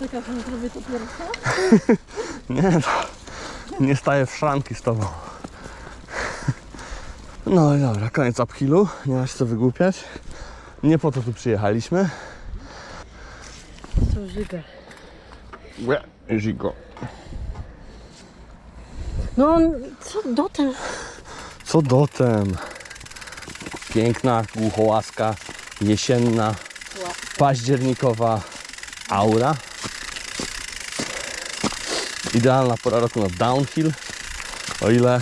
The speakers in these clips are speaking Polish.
Czekasz, że zrobię to pierwsze? Nie no, nie staję w szranki z tobą. No i dobra, koniec uphillu, nie ma się co wygłupiać. Nie po to tu przyjechaliśmy. Co żygę. Łe, Zigo. No, co do ten? Co dotem? Piękna, głuchołaska, jesienna, październikowa aura. Idealna pora roku na downhill. O ile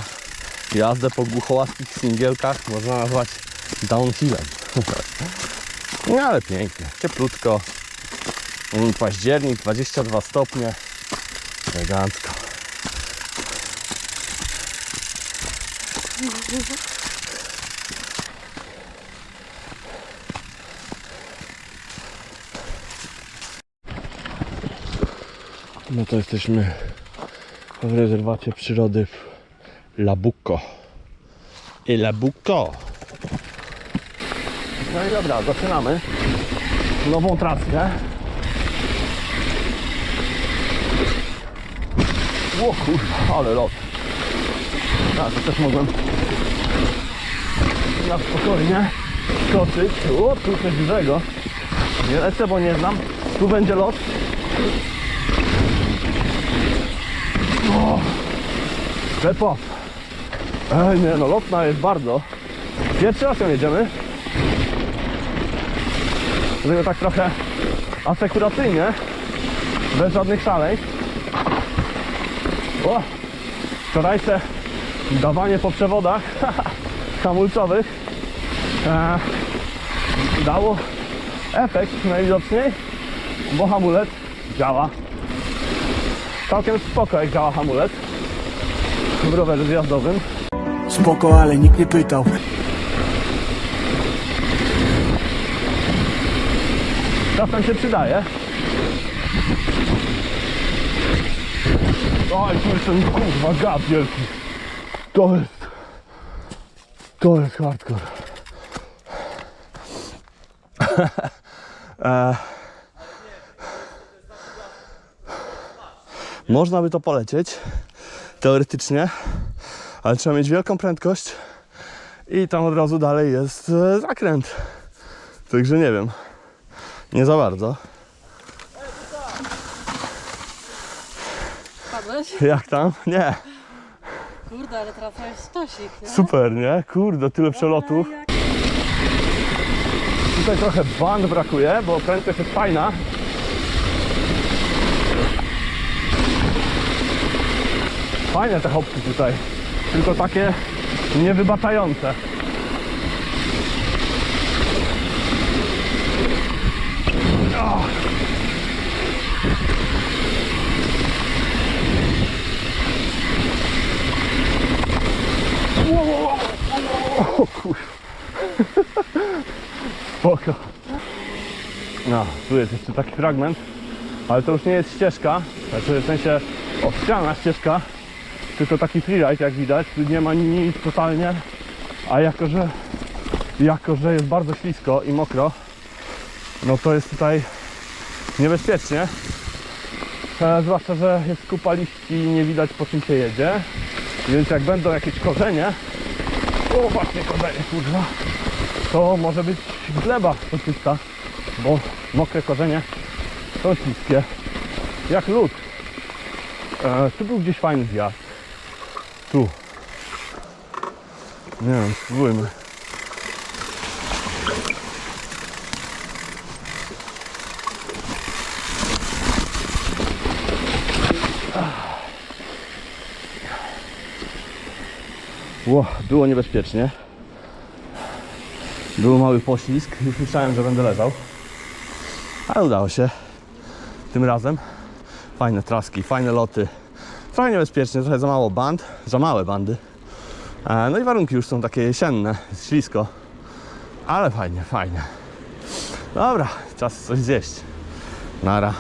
jazdę po głuchołaskich singielkach można nazwać downhillem. No ale pięknie, cieplutko. Mm, Październik, 22 stopnie. Elegancko. No to jesteśmy w rezerwacie przyrody w Labucco. I Labucco. No i dobra, zaczynamy nową traskę. O kurwa, ale lot. A, to też mogłem na spokojnie skoczyć. O, tu coś dużego. Nie lecę, bo nie znam. Tu będzie lot. Up. Ej, nie no, lotna jest bardzo. Pierwszy raz ją jedziemy. Dlatego tak trochę asekuracyjnie. Bez żadnych szaleń. O! Wczorajsze dawanie po przewodach hamulcowych e, dało efekt najwidoczniej, bo hamulec działa. Całkiem spoko jak działa hamulec w rowerze zjazdowym. Spoko, ale nikt nie pytał. Czasem się przydaje. Oj, tu jest ten kurwa gaz wielki. To jest... To jest hardcore. e... Można by to polecieć, teoretycznie, ale trzeba mieć wielką prędkość i tam od razu dalej jest e, zakręt. Także nie wiem. Nie za bardzo. Padłeś? Jak tam? Nie. Kurde, ale jest stosik, nie? Super, nie? Kurde, tyle przelotów. Tutaj trochę band brakuje, bo prędkość jest fajna. Fajne te hopki tutaj. Tylko takie niewybaczające. O! Wow, wow, wow. Spoko. No, tu jest jeszcze taki fragment, ale to już nie jest ścieżka, znaczy w sensie ościana ścieżka, tylko taki freeride jak widać, nie ma nic totalnie, a jako że, jako że jest bardzo ślisko i mokro, no to jest tutaj niebezpiecznie, e, zwłaszcza, że jest kupa liści i nie widać po czym się jedzie, więc jak będą jakieś korzenie, o właśnie korzenie, kurwa, to może być gleba soczysta, bo mokre korzenie są śliskie, jak lód. E, tu był gdzieś fajny zjazd. Tu. Nie wiem, spróbujmy. Ło, było niebezpiecznie. Był mały poślizg, już myślałem, że będę leżał. Ale udało się. Tym razem. Fajne traski, fajne loty. Trochę niebezpiecznie, trochę za mało band, za małe bandy. E, No i warunki już są takie jesienne, ślisko. Ale fajnie, fajnie. Dobra, czas coś zjeść. Nara.